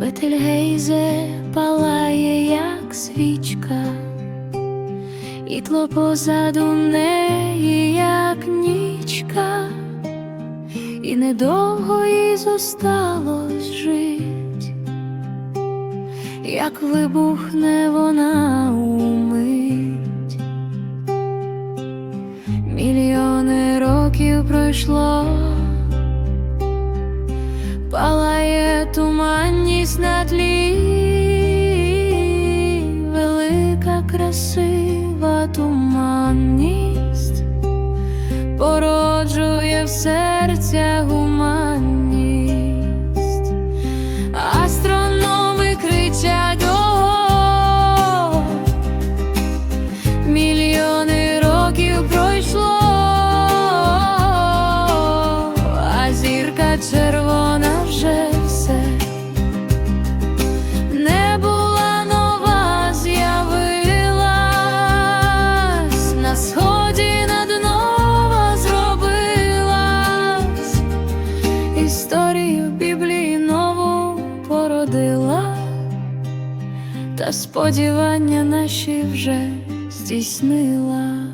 Бетельгейзе палає, як свічка, і тло позаду неї, як нічка, і недовго їй зосталось жить, як вибухне вона умить. Мільйони років пройшло. Туманність на тлі, велика красива туманність породжує в серця гуманність, астрономи кричать «Ого!» Мільйони років пройшло, а зірка червона та сподівання наші вже здійснила.